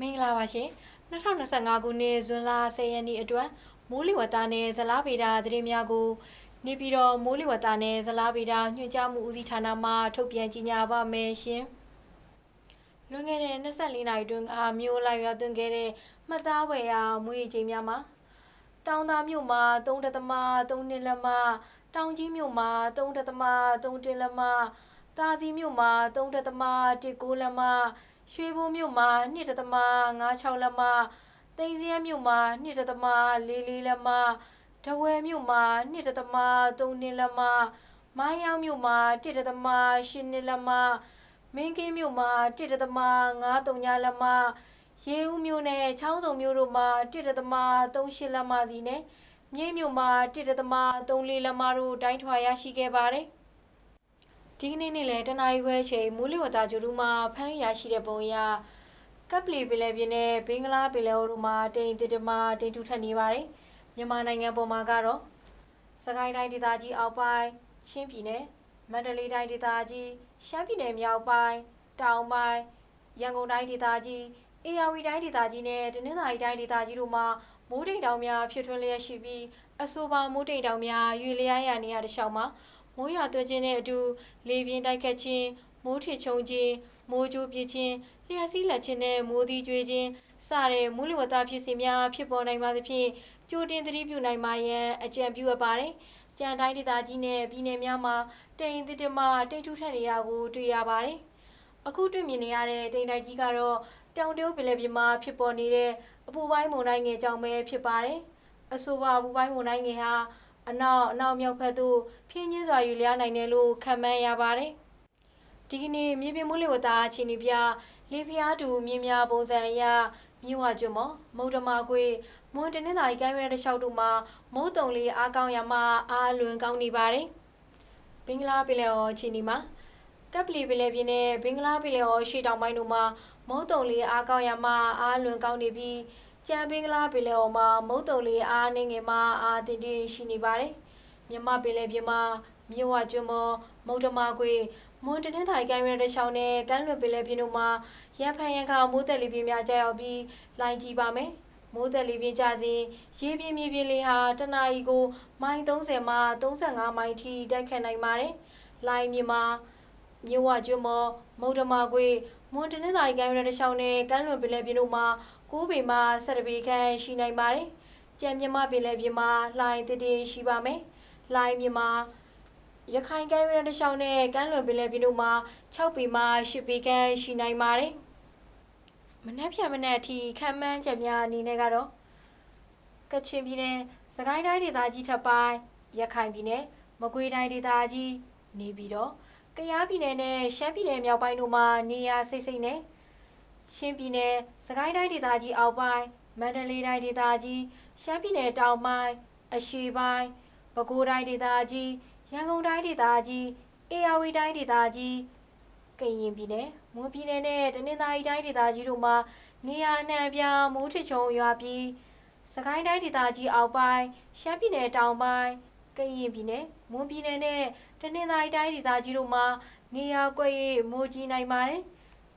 မင်္ဂလာပါရှင်2025ခုနှစ်ဇွန်လ10ရက်နေ့အတွက်မိုးလေဝသနဲ့ဇလားဗေဒသတင်းများကို နေပြည်တော်မိုးလေဝသနဲ့ဇလားဗေဒညွှန်ကြားမှုဦးစီးဌာနမှထုတ်ပြန်ကြေညာပါမယ်ရှင်လွန်ခဲ့တဲ့24နာရီတွင်အမျိုးလိုက်ရွာသွင်းခဲ့တဲ့မှတ်သားဝယ်ရာမွေးချိန်များမှာတောင်သာမြို့မှာ3.3နှစ်လက်မတောင်ကြီးမြို့မှာ3.3လက်မတာစီမြို့မှာ3.19လက်မ ရွှေဘိုမြို့မှာ2.56လက်မတိန်စရဲမြို့မှာ2.44လက်မဒဝဲမြို့မှာ2.32လက်မမိုင်းယောင်မြို့မှာ1.82လက်မမင်းကင်းမြို့မှာ1.53လက်မရေဦးမြို့နဲ့ချောင်းစုံမြို့တို့မှာ1.38လက်မစီနဲ့မြိတ်မြို့မှာ1.34လက်မတို့တိုင်းထွာရရှိခဲ့ပါတယ် ဒီကနေ့နေ့လည်းတနအီခွဲချိန်မူလီဝတာဂျူရူမှာဖမ်းရရှိတဲ့ပုံအရကပ်ပလီပင်လယ်ပြင်နဲ့ဘင်္ဂလားပင်လယ်အော်တို့မှာတိမ်တစ်တမတိမ်ထူထပ်နေပါတယ်မြန်မာနိုင်ငံပေါ်မှာကတော့စကိုင်းတိုင်းဒေသကြီးအောက်ပိုင်းချင်းပြည်နယ်မန္တလေးတိုင်းဒေသကြီးရှမ်းပြည်နယ်မြောက်ပိုင်းတောင်ပိုင်းရန်ကုန်တိုင်းဒေသကြီးအေရဝတီတိုင်းဒေသကြီးနဲ့တနင်္သာရီတိုင်းဒေသကြီးတို့မှာမိုးတိမ်တောင်များဖြစ်ထွန်းလျက်ရှိပြီးအဆိုပါမိုးတိမ်တောင်များရွေလျားရနေရတဲ့ရှောင်းမှာ မိုးရွာသွန်းခြင်းနဲ့အတူလေပြင်းတိုက်ခတ်ခြင်းမိုးထစ်ချုံခြင်းမိုးကြိုးပြခြင်းလျှက်စီးလက်ခြင်းနဲ့မိုးသီးကျွေးခြင်းစတဲ့မူလဝတ္တဖြစ်စဉ်များဖြစ်ပေါ်နိုင်ပါသဖြင့်ကြိုတင်သတိပြုနိုင်ပါရန်အကြံပြုအပ်ပါတယ်။ကြံတိုင်းဒေသကြီးနဲ့ပြည်နယ်များမှာတိမ်တစ်တမတိတ်ထူထပ်နေတာကိုတွေ့ရပါတယ်။အခုတွေ့မြင်နေရတဲ့တိမ်တိုက်ကြီးကတော့တောင်တရုတ်ပင်လယ်ပြင်မှာဖြစ်ပေါ်နေတဲ့အပူပိုင်းမုန်တိုင်းငယ်ကြောင့်ပဲဖြစ်ပါတယ်။အဆိုပါအပူပိုင်းမုန်တိုင်းငယ်ဟာ အနောက်အနောက်မြောက်ဘက်သို့ဖြင်းချင်းစွာယူလျားနိုင်တယ်လို့ခန့်မှန်းရပါတယ်။ဒီကနေ့မြေပြင်မိုးလေဝသအခြေအနေပြလေပြားတူမြင်းများပုံစံအရမြို့ဝကျွန်းမော်မုတ်တမကွေမွန်တနင်္သာရီကိုင်းရဲတစ်လျှောက်တို့မှာမုတ်တုံလေးအားကောင်းရမှအားလွန်ကောင်းနေပါတယ်။ဘင်္ဂလားပင်လယ်အော်အခြေအနေမှာကပ်ပလီပင်လယ်ပြင်နဲ့ဘင်္ဂလားပင်လယ်အော်ရှေ့တောင်ပိုင်းတို့မှာမုတ်တုံလေးအားကောင်းရမှအားလွန်ကောင်းနေပြီး ကြံပင်္ဂလားပင်လယ်အော်မှာမုတ်တုံလေးအားနေငယ်မှအားတင်တင်ရှိနေပါတယ်။မြမပင်လယ်ပြင်မှာမြို့ဝကျွန်းမော်မုတ်တမကွေမွန်တနင်္သာရီကိုင်းရဲတစ်ချောင်းနဲ့ကမ်းလွန်ပင်လယ်ပြင်တို့မှာရန်ဖန်ရန်ခါမိုးသက်လေပြင်းများကြာရောက်ပြီးလိုင်းကြီးပါမယ်။မိုးသက်လေပြင်းကြစဉ်ရေပြင်းမြေပြင်းလေးဟာတနအီကို မိုင်30မှ35မိုင်ထိတိုက်ခတ်နိုင်ပါတယ်။လိုင်းမြေမှာမြို့ဝကျွန်းမော်မုတ်တမကွေမွန်တနင်္သာရီကိုင်းရဲတစ်ချောင်းနဲ့ကမ်းလွန်ပင်လယ်ပြင်တို့မှာ 9ပေမှ17ပေခန့်ရှိနိုင်ပါတယ်။ကြံမြမပင်လယ်ပြင်မှာလှိုင်းတည်တည်ရှိပါမယ်။လှိုင်းမြမရခိုင်ကမ်းရိုးတန်းတစ်လျှောက်နဲ့ကမ်းလွန်ပင်လယ်ပြင်တို့မှာ6ပေမှ10ပေခန့်ရှိနိုင်ပါတယ်။မနက်ဖြန်မနက်အထိခံမှန်းချက်များအနေနဲ့ကတော့ကချင်ပြည်နယ်စကိုင်းတိုင်းဒေသကြီးထပ်ပိုင်းရခိုင်ပြည်နယ်မကွေးတိုင်းဒေသကြီးနေပြီးတော့ကယားပြည်နယ်နဲ့ရှမ်းပြည်နယ်မြောက်ပိုင်းတို့မှာနေရာစိတ်စိတ်နဲ့ ချင်းပြည်နယ်စကိုင်းတိုင်းဒေသကြီးအောက်ပိုင်းမန္တလေးတိုင်းဒေသကြီးရှမ်းပြည်နယ်တောင်ပိုင်းအရှေ့ပိုင်းပဲခူးတိုင်းဒေသကြီးရန်ကုန်တိုင်းဒေသကြီးအေရဝတီတိုင်းဒေသကြီးကရင်ပြည်နယ်မွန်ပြည်နယ်နဲ့တနင်္သာရီတိုင်းဒေသကြီးတို့မှာနေရာအနှံ့အပြားမိုးထစ်ချုံရွာပြီးစကိုင်းတိုင်းဒေသကြီးအောက်ပိုင်းရှမ်းပြည်နယ်တောင်ပိုင်းကရင်ပြည်နယ်မွန်ပြည်နယ်နဲ့တနင်္သာရီတိုင်းဒေသကြီးတို့မှာနေရာကွက်၍မိုးကြီးနိုင်ပါတယ်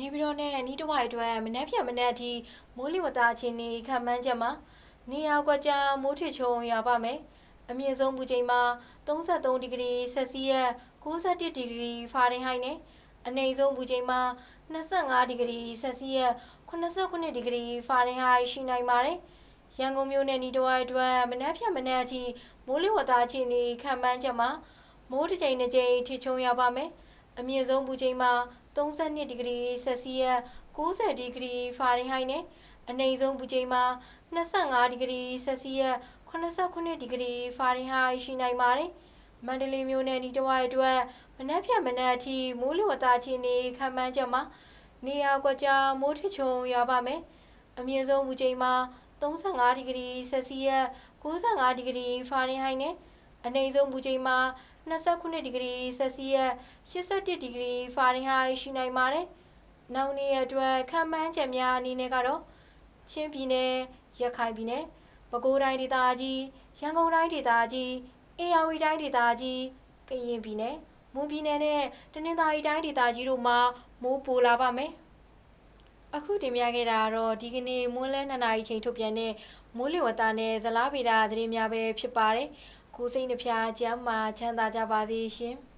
နေပြည်တော်နဲ့နီးတဝိုက်အတွက်မနှက်ဖြန်မနှက်အထိမိုးလေဝသအခြေအနေခံမှန်းချက်မှာနေရာကွက်ကြားမိုးထစ်ချုံရွာပါမယ်အမြင့်ဆုံးပူချိန်မှာ33ဒီဂရီဆက်စီယပ်61ဒီဂရီဖာရင်ဟိုက်နဲ့အနိမ့်ဆုံးပူချိန်မှာ25ဒီဂရီဆက်စီယပ်89ဒီဂရီဖာရင်ဟိုက်ရှိနိုင်ပါတယ်ရန်ကုန်မြို့နယ်နီးတဝိုက်အတွက်မနှက်ဖြန်မနှက်အထိမိုးလေဝသအခြေအနေခံမှန်းချက်မှာမိုးတစ်ချိန်တစ်ချိန်ထစ်ချုံရွာပါမယ်အမြင့်ဆုံးပူချိန်မှာ 32ဒီဂရီဆက်စီယပ်90ဒီဂရီဖာရင်ဟိုက်နဲ့အနိမ့်ဆုံးပူချိန်မှာ25ဒီဂရီဆက်စီယပ်89ဒီဂရီဖာရင်ဟိုက်ရှိနိုင်ပါတယ်။မန္တလေးမြို့နယ်ဒီတစ်ဝိုက်အတွက်မနက်ဖြန်မနက်အထိမိုးလေဝသအခြေအနေခံမှန်းချက်မှာနေရာကွက်ကြားမိုးထချုံရွာပါမယ်။အမြင့်ဆုံးပူချိန်မှာ35ဒီဂရီဆက်စီယပ်95ဒီဂရီဖာရင်ဟိုက်နဲ့အနိမ့်ဆုံးပူချိန်မှာ 29ဒီဂရီဆက်စီယပ်81ဒီဂရီဖာရင်ဟိုက်ရှိနိုင်ပါတယ်။နောက်နေ့ရက်အတွက်ခံမှန်းချက်များအနေနဲ့ကတော့ချင်းပြည်နယ်ရခိုင်ပြည်နယ်ပဲခူးတိုင်းဒေသကြီးရန်ကုန်တိုင်းဒေသကြီးအေရဝတီတိုင်းဒေသကြီးကရင်ပြည်နယ်မွန်ပြည်နယ်နဲ့တနင်္သာရီတိုင်းဒေသကြီးတို့မှာမိုးပိုလာပါမယ်။အခုတင်ပြခဲ့တာကတော့ဒီကနေ့မွန်းလဲ2နာရီချိန်ထုတ်ပြန်တဲ့မိုးလေဝသနဲ့ဇလားဗေဒသတင်းများပဲဖြစ်ပါတယ်။ ကိုစိတ်နှဖျားကျမ်းမာချမ်းသာကြပါစေရှင်။